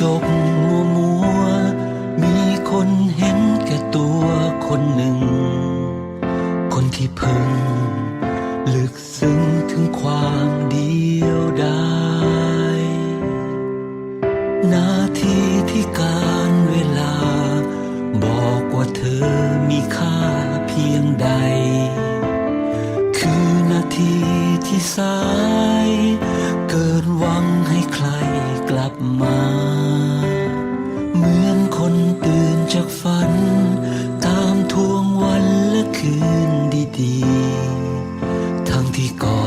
จกมัวมัว มีคนเห็นแก่ตัวคนหนึ่ง คนที่เพิ่งลึกซึ้งถึงความเดียวดายนาทีที่การเวลา บอกว่าเธอมีค่าเพียงใด คือนาทีที่สาย ที่ก่อ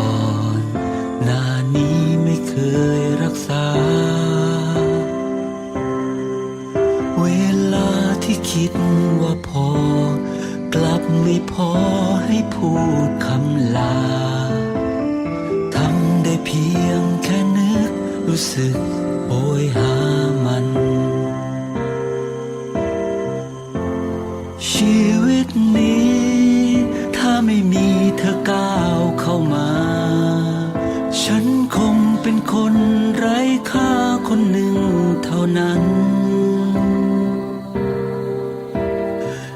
นหน้านี้ไม่เคยรักษา เวลาที่คิดว่าพอ กลับไม่พอให้พูดคำลา ทำได้เพียงแค่นึกรู้สึก คนไร้ค่าคนหนึ่งเท่านั้น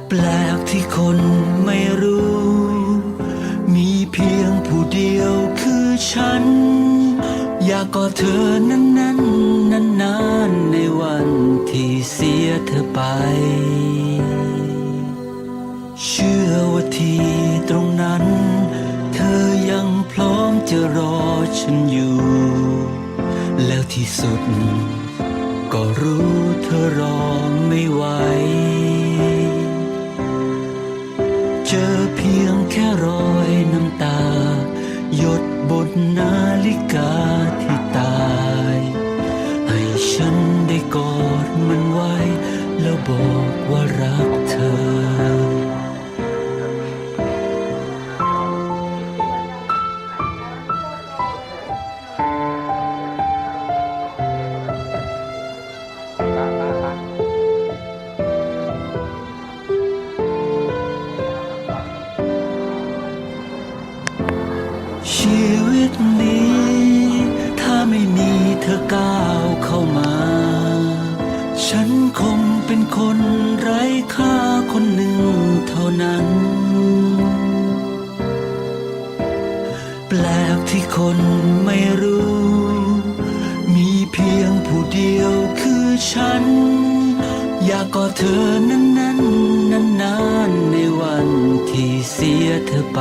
แปลกที่คนไม่รู้ มีเพียงผู้เดียวคือฉัน อยากกอดเธอนั้นนั้นนานนานในวันที่เสียเธอไป เชื่อว่าที่ตรงนั้น เธอยังพร้อมจะรอฉันอยู่ แล้วที่สุด ก็รู้เธอรอไม่ไหว เจอเพียงแค่รอยน้ำตา หยดบนนาฬิกาที่ตา ชีวิตนี้ ถ้าไม่มีเธอก้าวเข้ามา ฉันคงเป็นคนไร้ค่าคนหนึ่งเท่านั้น แปลกที่คนไม่รู้ มีเพียงผู้เดียวคือฉัน อยากกอดเธอนั้นนั้นนานนานๆในวันที่เสียเธอไป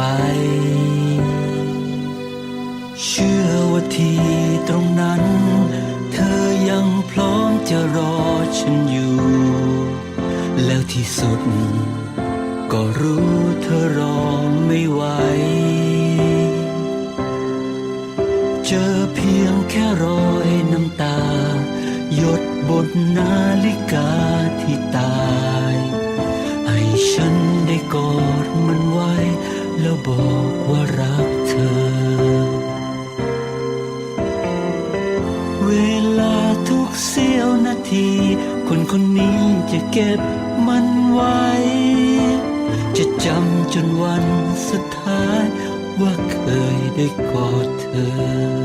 จะรอฉันอยู่ แล้วที่สุด ก็รู้เธอรอไม่ไหว เจอเพียงแค่รอยน้ำตา หยดบนนาฬิกา คนนี้จะเก็บมันไว้ จะจำจนวันสุดท้ายว่าเคยได้กอดเธอ